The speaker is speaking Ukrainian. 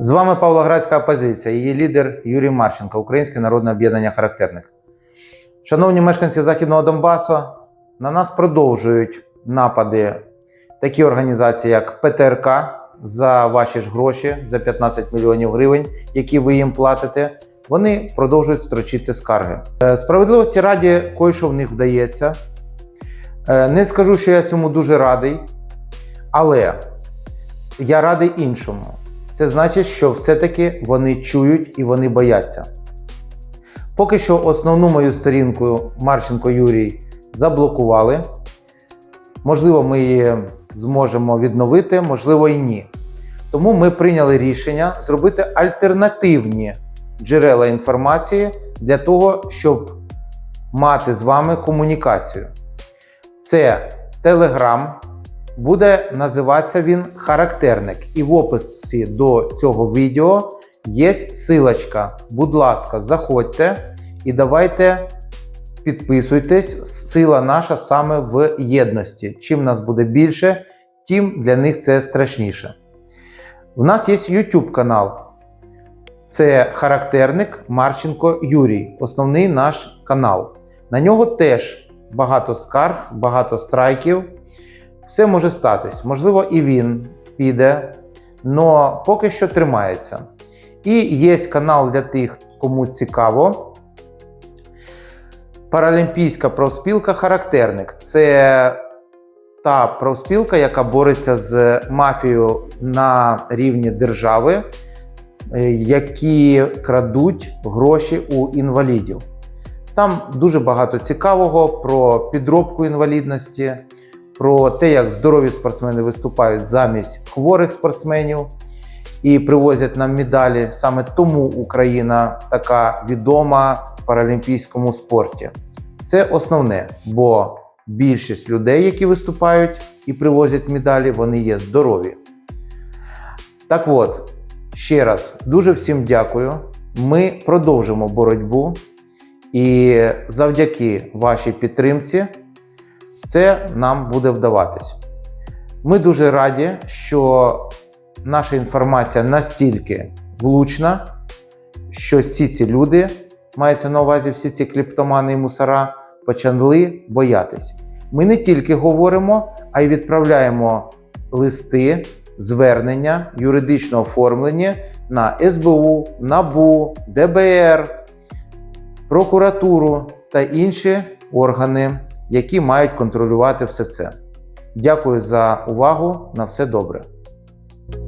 З вами Павлоградська опозиція, її лідер Юрій Марченко, Українське народне об'єднання характерник. Шановні мешканці Західного Донбасу, на нас продовжують напади такі організації, як ПТРК за ваші ж гроші, за 15 мільйонів гривень, які ви їм платите. Вони продовжують строчити скарги. Е, Справедливості раді, кое-що в них вдається. Е, Не скажу, що я цьому дуже радий, але я радий іншому. Це значить, що все-таки вони чують і вони бояться. Поки що основну мою сторінку Марченко Юрій заблокували. Можливо, ми її зможемо відновити, можливо, і ні. Тому ми прийняли рішення зробити альтернативні джерела інформації для того, щоб мати з вами комунікацію. Це Telegram, буде називатися він характерник. І в описі до цього відео є силочка. Будь ласка, заходьте і давайте підписуйтесь. Сила наша саме в єдності. Чим нас буде більше, тим для них це страшніше. У нас є YouTube канал. Це характерник Марченко Юрій, основний наш канал. На нього теж багато скарг, багато страйків. Все може статись. Можливо, і він піде, але поки що тримається. І є канал для тих, кому цікаво. Паралімпійська профспілка Характерник. Це та профспілка, яка бореться з мафією на рівні держави, е, які крадуть гроші у інвалідів. Там дуже багато цікавого про підробку інвалідності, про те, як здорові спортсмени виступають замість хворих спортсменів і привозять нам медалі. Саме тому Україна така відома в паралімпійському спорті. Це основне, бо більшість людей, які виступають і привозять медалі, вони є здорові. Так от, ще раз дуже всім дякую. Ми продовжимо боротьбу, і завдяки вашій підтримці це нам буде вдаватись. Ми дуже раді, що наша інформація настільки влучна, що всі ці люди, мається на увазі всі ці кліптомани і мусора, почали боятись. Ми не тільки говоримо, а й відправляємо листи, звернення, юридично оформлені на СБУ, НАБУ, ДБР, прокуратуру та інші органи, які мають контролювати все це. Дякую за увагу. На все добре.